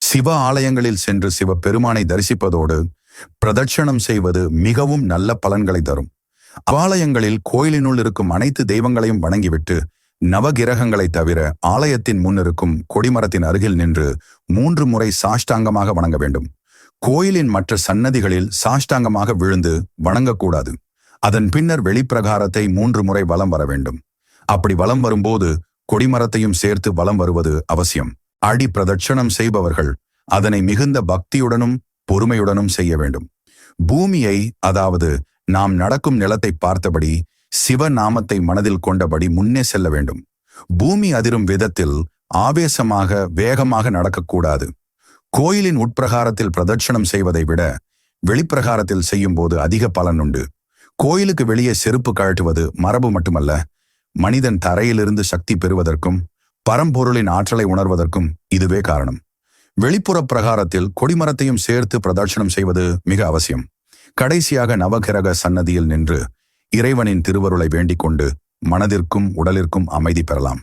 சிவ ஆலயங்களில் சென்று சிவ பெருமானை தரிசிப்பதோடு பிரதட்சணம் செய்வது மிகவும் நல்ல பலன்களை தரும். ஆலயங்களில் கோயிலினுள் இருக்கும் அனைத்து தெய்வங்களையும் வணங்கிவிட்டு நவகிரகங்களை தவிர ஆலயத்தின் முன் இருக்கும் கொடிமரத்தின் அருகில் நின்று மூன்று முறை சாஷ்டாங்கமாக வணங்க வேண்டும். கோயிலின் மற்ற சன்னதிகளில் சாஷ்டாங்கமாக விழுந்து வணங்கக்கூடாது. அதன் பின்னர் வெளிப்பிரகாரத்தை மூன்று முறை வலம் வர வேண்டும். அப்படி வலம் வரும்போது கொடிமரத்தையும் சேர்த்து வலம் வருவது அவசியம். அடி பிரதட்சணம் செய்பவர்கள் அதனை மிகுந்த பக்தியுடனும் பொறுமையுடனும் செய்ய வேண்டும். பூமியை அதாவது நாம் நடக்கும் நிலத்தை பார்த்தபடி சிவ நாமத்தை மனதில் கொண்டபடி முன்னே செல்ல வேண்டும். பூமி அதிரும் விதத்தில் ஆவேசமாக வேகமாக நடக்கக்கூடாது. கோயிலின் உட்பிரகாரத்தில் பிரதட்சணம் செய்வதை விட வெளிப்பிரகாரத்தில் செய்யும்போது அதிக பலன் உண்டு. கோயிலுக்கு வெளியே செருப்பு கழட்டுவது மரபு மட்டுமல்ல மனிதன் தரையிலிருந்து சக்தி பெறுவதற்கும் பரம்பொருளின் ஆற்றலை உணர்வதற்கும் இதுவே காரணம். வெளிப்புற பிரகாரத்தில் கொடிமரத்தையும் சேர்த்து பிரதட்சணம் செய்வது மிக அவசியம். கடைசியாக நவகிரக சன்னதியில் நின்று இறைவனின் திருவருளை வேண்டிக் கொண்டு மனதிற்கும் உடலிற்கும் அமைதி பெறலாம்.